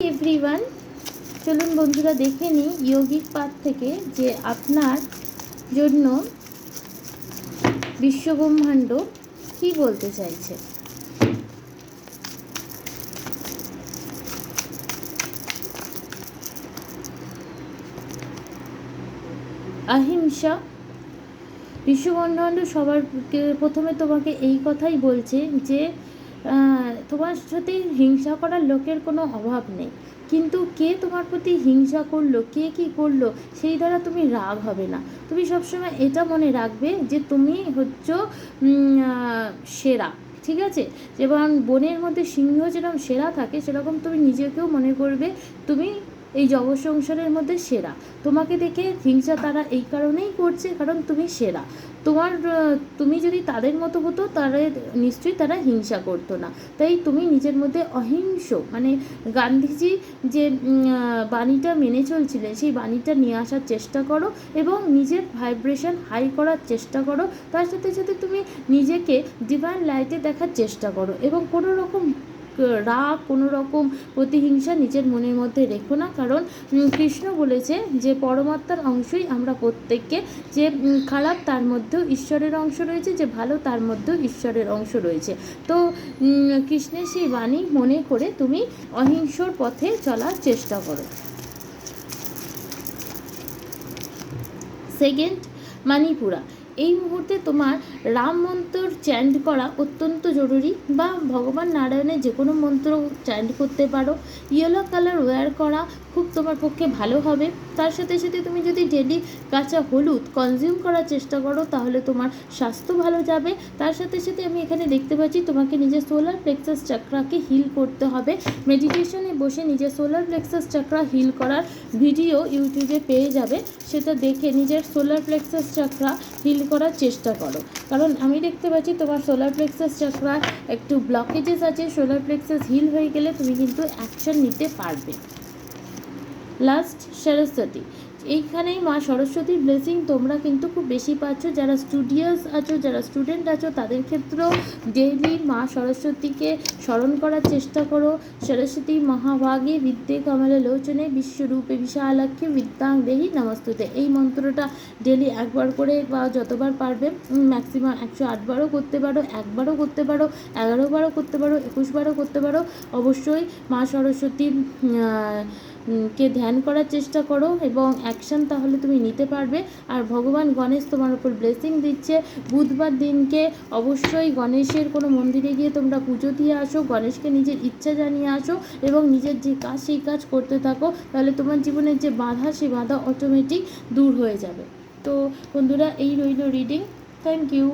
Everyone চলুন বন্ধুরা দেখে নিই ইয়োগিক পাঠ থেকে যে আপনার জন্য বিশ্বব্রহ্মাণ্ড কি বলতে চাইছে। অহিংসা বিশ্বব্রহ্মাণ্ড সবার প্রথমে তোমাকে এই কথাই বলছে যে তোমার সাথে হিংসা করার লোকের কোনো অভাব নেই। কিন্তু কে তোমার প্রতি হিংসা করল, কে কি করল, সেই দ্বারা তুমি রাগ হবে না। তুমি সবসময় এটা মনে রাখবে যে তুমি হচ্ছ সেরা, ঠিক আছে? যেমন বনের মধ্যে সিংহ যেরকম সেরা থাকে, সেরকম তুমি নিজেকেও মনে করবে, তুমি এই জগৎ সংসারের মধ্যে সেরা। তোমাকে দেখে হিংসা তারা এই কারণেই করছে, কারণ তুমি সেরা। তোমার তুমি যদি তাদের মতো হতো তাহলে নিশ্চয়ই তারা হিংসা করতো না। তাই তুমি নিজের মধ্যে অহিংস মানে গান্ধীজি যে বাণীটা মেনে চলছিলেন, সেই বাণীটা নিয়ে আসার চেষ্টা করো এবং নিজের ভাইব্রেশন হাই করার চেষ্টা করো। তার সাথে সাথে তুমি নিজেকে ডিভাইন লাইটে দেখার চেষ্টা করো এবং কোনো রকম রাগ কোনো রকম প্রতিহিংসা নিজের মনের মধ্যে রেখো না। কারণ কৃষ্ণ বলেছে যে পরমাত্মার অংশই আমরা প্রত্যেককে, যে খারাপ তার মধ্যেও ঈশ্বরের অংশ রয়েছে, যে ভালো তার মধ্যেও ঈশ্বরের অংশ রয়েছে। তো কৃষ্ণের সেই বাণী মনে করে তুমি অহিংসর পথে চলার চেষ্টা করো। সেকেন্ড, মানিপুরা। এই মুহূর্তে তোমার রাম মন্ত্র চ্যান্ট করা অত্যন্ত জরুরি বা ভগবান নারায়ণের যে কোনো মন্ত্র চ্যান্ট করতে পারো। ইয়েলো কালার ওয়্যার করা খুব তোমার পক্ষে ভালো হবে। তার সাথে সাথে তুমি যদি ডেলি কাঁচা হলুদ কনজিউম করার চেষ্টা করো, তাহলে তোমার স্বাস্থ্য ভালো যাবে। তার সাথে সাথে আমি এখানে দেখতে পাচ্ছি তোমাকে নিজের সোলার প্লেক্সাস চাকরাকে হিল করতে হবে। মেডিটেশনে বসে নিজের সোলার প্লেক্সাস চাকরা হিল করার ভিডিও ইউটিউবে পেয়ে যাবে। সেটা দেখে নিজের সোলার প্লেক্সাস চাকরা হিল করার চেষ্টা করো। কারণ আমি দেখতে পাচ্ছি তোমার সোলার প্লেক্সাস চাকরা একটু ব্লকেজেস আছে সোলার প্লেক্সাস হিল হয়ে গেলে তুমি কিন্তু অ্যাকশন নিতে পারবে। লাস্ট সরস্বতী এইখানেই মা সরস্বতীর ব্লেসিং তোমরা কিন্তু খুব বেশি পাচ্ছ। যারা স্টুডিয়াস আছো, যারা স্টুডেন্ট আছো, তাদের ক্ষেত্রেও ডেইলি মা সরস্বতীকে স্মরণ করার চেষ্টা করো। সরস্বতী মহাভাগে বিদ্যে কমলে লোচনে বিশ্বরূপে বিশালাক্ষী বিদ্যাং দেহি নমস্তুতে। এই মন্ত্রটা ডেলি একবার করে বা যতবার পারবে ম্যাক্সিমাম একশো আটবারও করতে পারো একবারও করতে পারো, এগারো বারও করতে পারো, একুশ বারও করতে পারো। অবশ্যই মা সরস্বতীর কে ধ্যান করার চেষ্টা করো এবং অ্যাকশন তাহলে তুমি নিতে পারবে। আর ভগবান গণেশ তোমার উপর ব্লেসিং দিচ্ছে। বুধবার দিনকে অবশ্যই গণেশের কোনো মন্দিরে গিয়ে তোমরা পুজো দিয়ে আসো, গণেশকে নিজের ইচ্ছা জানিয়ে আসো এবং নিজের যে কাজ সেই কাজ করতে থাকো। তাহলে তোমার জীবনের যে বাধা, সেই বাধা অটোমেটিক দূর হয়ে যাবে। তো বন্ধুরা, এই রইল রিডিং থ্যাংক ইউ